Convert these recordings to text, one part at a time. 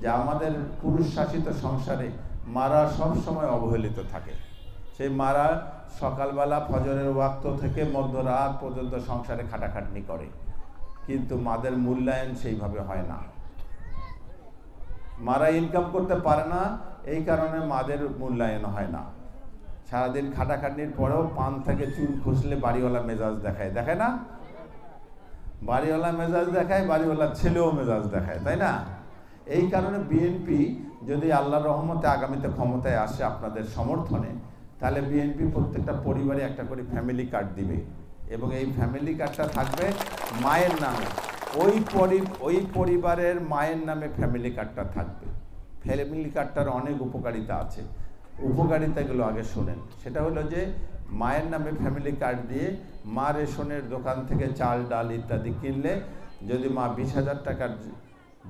যে আমাদের পুরুষ শাসিত সংসারে মারা সব সময় অবহেলিত থাকে। সেই মারা সকালবেলা ফজরের ওয়াক্ত থেকে মধ্যরাত পর্যন্ত সংসারে খাটাখাটনি করে। কিন্তু মাদের মূল্যায়ন সেইভাবে হয় না। মারা ইনকাম করতে পারে না, এই কারণে মাদের মূল্যায়ন হয় না। সারাদিন খাটাখাটনির পরেও পান থেকে চুল খুঁজলে বাড়িওয়ালা মেজাজ দেখায় দেখায় না? বাড়িওয়ালা মেজাজ দেখায় বাড়িওয়ালা ছেলেও মেজাজ দেখায়, তাই না? এই কারণে বিএনপি যদি আল্লাহর রহমতে আগামীতে ক্ষমতায় আসে আপনাদের সমর্থনে, তাহলে বিএনপি প্রত্যেকটা পরিবারে একটা করে ফ্যামিলি কার্ড দিবে। এবং এই ফ্যামিলি কার্ডটা থাকবে মায়ের নামে। ওই পরি, ওই পরিবারের মায়ের নামে ফ্যামিলি কার্ডটা থাকবে। ফ্যামিলি কার্ডটার অনেক উপকারিতা আছে। উপকারিতাগুলো আগে শোনেন। সেটা হলো যে, মায়ের নামে ফ্যামিলি কার্ড দিয়ে মা রেশনের দোকান থেকে চাল, ডাল ইত্যাদি কিনলে যদি মা বিশ হাজার টাকার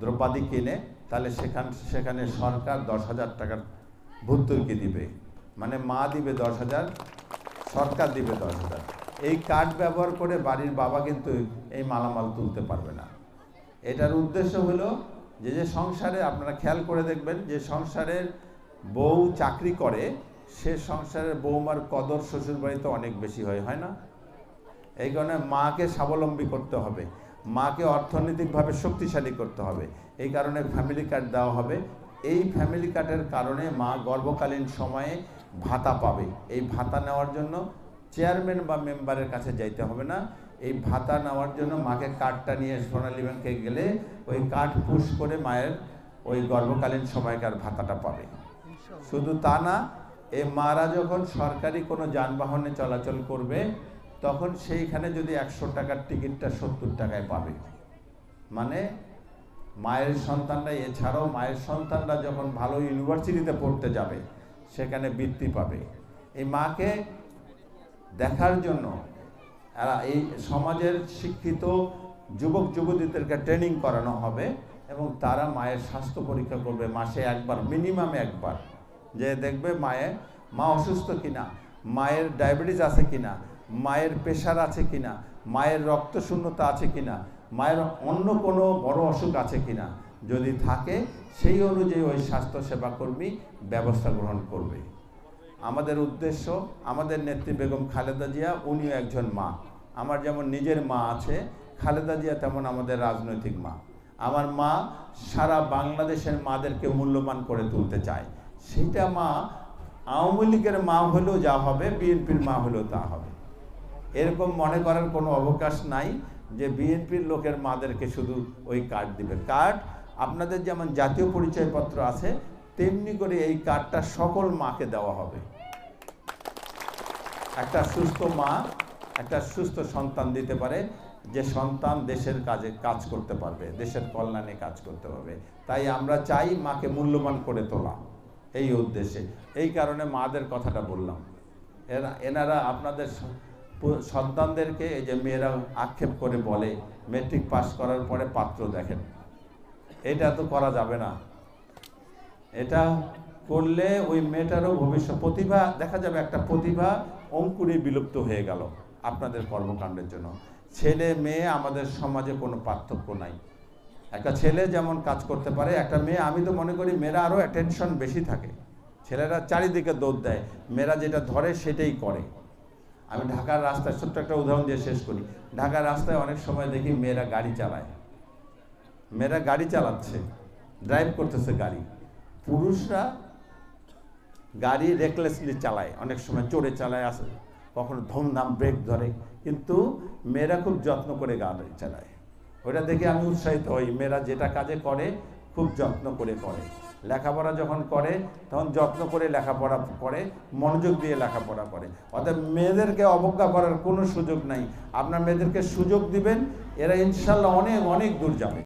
দ্রব্যাদি কিনে, তাহলে সেখান সেখানে সরকার দশ হাজার টাকার ভর্তুকি দিবে। মানে মা দিবে দশ হাজার, সরকার দিবে দশ হাজার। এই কার্ড ব্যবহার করে বাড়ির বাবা কিন্তু এই মালামাল তুলতে পারবে না। এটার উদ্দেশ্য হলো যে যে সংসারে আপনারা খেয়াল করে দেখবেন যে, সংসারের বউ চাকরি করে, সে সংসারের বৌমার কদর শ্বশুর বাড়িতে অনেক বেশি হয় হয় না? এই কারণে মাকে স্বাবলম্বী করতে হবে। মাকে অর্থনৈতিকভাবে শক্তিশালী করতে হবে। এই কারণে ফ্যামিলি কার্ড দেওয়া হবে। এই ফ্যামিলি কার্ডের কারণে মা গর্ভকালীন সময়ে ভাতা পাবে। এই ভাতা নেওয়ার জন্য চেয়ারম্যান বা মেম্বারের কাছে যাইতে হবে না। এই ভাতা নেওয়ার জন্য মাকে কার্ডটা নিয়ে সোনালী ব্যাংকে গেলে ওই কার্ড পুশ করে মায়ের ওই গর্ভকালীন সময়কার ভাতাটা পাবে। শুধু তা না এই মারা যখন সরকারি কোনো যানবাহনে চলাচল করবে তখন সেইখানে যদি একশো টাকার টিকিটটা সত্তর টাকায় পাবে। মানে মায়ের সন্তানরা, এছাড়াও মায়ের সন্তানরা যখন ভালো ইউনিভার্সিটিতে পড়তে যাবে, সেখানে বৃত্তি পাবে। এই মাকে দেখার জন্য এই সমাজের শিক্ষিত যুবক যুবতীদেরকে ট্রেনিং করানো হবে এবং তারা মায়ের স্বাস্থ্য পরীক্ষা করবে মাসে একবার, মিনিমাম একবার। যে দেখবে মায়ের মা অসুস্থ কিনা, মায়ের ডায়াবেটিস আছে কিনা মায়ের প্রেশার আছে কিনা, মায়ের রক্তশূন্যতা আছে কিনা, মায়ের অন্য কোনো বড় অসুখ আছে কিনা, যদি থাকে, সেই অনুযায়ী ওই স্বাস্থ্য সেবা কর্মী ব্যবস্থা গ্রহণ করবে। আমাদের উদ্দেশ্য, আমাদের নেত্রী বেগম খালেদা জিয়া, উনিও একজন মা। আমার যেমন নিজের মা আছে, খালেদা জিয়া তেমন আমাদের রাজনৈতিক মা। আমার মা সারা বাংলাদেশের মাদেরকে মূল্যবান করে তুলতে চায়। সেইটা মা আওয়ামী লীগের মা হলেও যা হবে, বিএনপির মা হলেও তা হবে। এরকম মনে করার কোনো অবকাশ নাই যে বিএনপির লোকের মাদেরকে শুধু ওই কার্ড দিবে। কার্ড আপনাদের যেমন জাতীয় পরিচয়পত্র আছে, তেমনি করে এই কার্ডটা সকল মাকে দেওয়া হবে। একটা সুস্থ মা, একটা সুস্থ সন্তান দিতে পারে, যে সন্তান দেশের কাজে কাজ করতে পারবে, দেশের কল্যাণে কাজ করতে পারবে। তাই আমরা চাই মাকে মূল্যবান করে তোলা, এই উদ্দেশ্যে। এই কারণে মাদের কথাটা বললাম। এরা, এনারা আপনাদের সন্তানদেরকে এই যে মেয়েরা আক্ষেপ করে বলে মেট্রিক পাস করার পরে পাত্র দেখেন। এটা তো করা যাবে না। এটা করলে ওই মেয়েটারও ভবিষ্যৎ প্রতিভা, দেখা যাবে একটা প্রতিভা অঙ্কুরে বিলুপ্ত হয়ে গেল আপনাদের কর্মকাণ্ডের জন্য। ছেলে মেয়ে আমাদের সমাজে কোনো পার্থক্য নাই। একটা ছেলে যেমন কাজ করতে পারে, একটা মেয়ে, আমি তো মনে করি মেয়েরা আরও অ্যাটেনশন বেশি থাকে। ছেলেরা চারিদিকে দৌড় দেয়, মেয়েরা যেটা ধরে সেটাই করে। আমি ঢাকার রাস্তায়, ছোট্ট একটা উদাহরণ দিয়ে শেষ করি। ঢাকার রাস্তায় অনেক সময় দেখি মেয়েরা গাড়ি চালায়। মেয়েরা গাড়ি চালাচ্ছে ড্রাইভ করতেছে গাড়ি। পুরুষরা গাড়ি রেকলেসলি চালায়, অনেক সময় চড়ে চালায়, আসে, কখনো ধুমধাম ব্রেক ধরে। কিন্তু মেয়েরা খুব যত্ন করে গাড়ি চালায়। ওটা দেখে আমি উৎসাহিত হই, মেয়েরা যেটা কাজে করে, খুব যত্ন করে করে। লেখাপড়া যখন করে, তখন যত্ন করে লেখাপড়া করে, মনোযোগ দিয়ে লেখাপড়া করে। অর্থাৎ মেয়েদেরকে অবজ্ঞা করার কোনো সুযোগ নাই। আপনার মেয়েদেরকে সুযোগ দিবেন, এরা ইনশাল্লাহ অনেক অনেক দূর যাবে।